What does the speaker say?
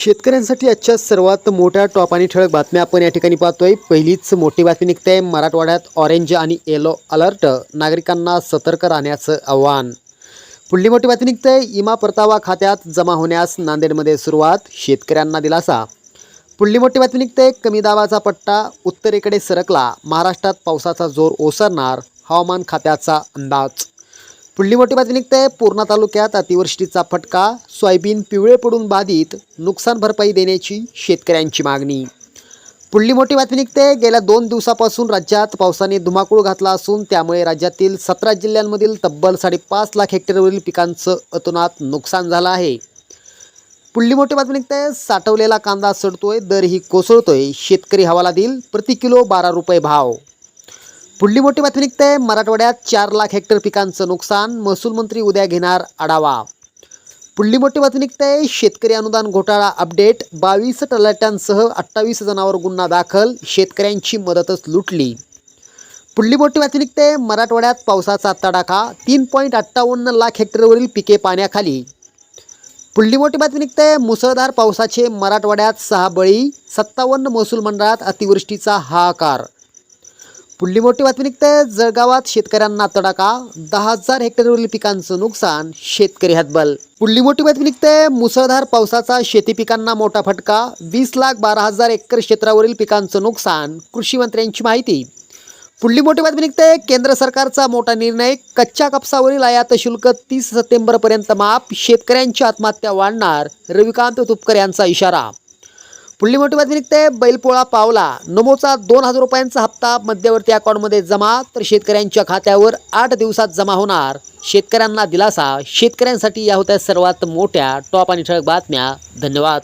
शेतकऱ्यांसाठी आजच्या सर्वात मोठ्या टॉप आणि ठळक बातम्या आपण या ठिकाणी पाहतोय. पहिलीच मोठी बातमी निघते. मराठवाड्यात ऑरेंज आणि येलो अलर्ट नागरिकांना सतर्क राहण्याचं आव्हान. पुढली मोठी बातमी निघते. इमा परतावा खात्यात जमा होण्यास नांदेडमध्ये सुरुवात. शेतकऱ्यांना दिलासा. पुढली मोठी बातमी निघते. कमी दाबाचा पट्टा उत्तरेकडे सरकला. महाराष्ट्रात पावसाचा जोर ओसरणार. हवामान खात्याचा अंदाज. पुढली मोठी बातमी निघते. पूर्णा तालुक्यात अतिवृष्टीचा फटका. सोयाबीन पिवळे पडून बाधित. नुकसान भरपाई देण्याची शेतकऱ्यांची मागणी. पुढली मोठी बातमी निघते. गेल्या दोन दिवसापासून राज्यात पावसाने धुमाकूळ घातला असून त्यामुळे राज्यातील सतरा जिल्ह्यांमधील तब्बल साडेपाच लाख हेक्टरवरील पिकांचं अतोनात नुकसान झालं आहे. पुढली मोठी बातमी निघते. साठवलेला कांदा सडतोय दरही कोसळतोय. शेतकरी हवाला देईल. प्रति किलो बारा रुपये भाव. पुढली मोठी बातमी निघते. मराठवाड्यात चार लाख हेक्टर पिकांचं नुकसान. महसूल मंत्री उद्या घेणार आढावा. पुढली मोठी बातमी निघते. शेतकरी अनुदान घोटाळा अपडेट. बावीस तलाट्यांसह अठ्ठावीस जणांवर गुन्हा दाखल. शेतकऱ्यांची मदतच लुटली. पुढली मोठी बातमी निघते. मराठवाड्यात पावसाचा तडाखा. तीन पॉईंट अठ्ठावन्न लाख हेक्टरवरील पिके पाण्याखाली. पुढली मोठी बातमी निघते. मुसळधार पावसाचे मराठवाड्यात सहा बळी. सत्तावन्न महसूल मंडळात अतिवृष्टीचा हाहाकार. पुढली मोठी बातमी निघते. जळगावात शेतकऱ्यांना तडाखा. दहा हजार हेक्टरवरील पिकांचं नुकसान शेतकरी हतबल. पुढली मोठी बातमी निघते. मुसळधार पावसाचा शेती पिकांना मोठा फटका. वीस लाख बारा हजार एकर क्षेत्रावरील पिकांचं नुकसान कृषी मंत्र्यांची माहिती. पुढली मोठी बातमी निघते. केंद्र सरकारचा मोठा निर्णय कच्च्या कापसावरील आयात शुल्क तीस सप्टेंबरपर्यंत माफ शेतकऱ्यांची आत्महत्या वाढणार रविकांत तुपकर यांचा इशारा. पुढली मोठी बातमी निघते. बैलपोळा पावला. नमोचा दोन हजार रुपयांचा हप्ता मध्यवर्ती अकाउंटमध्ये जमा. तर शेतकऱ्यांच्या खात्यावर आठ दिवसात जमा होणार. शेतकऱ्यांना दिलासा. शेतकऱ्यांसाठी या होत्या सर्वात मोठ्या टॉप आणि ठळक बातम्या. धन्यवाद.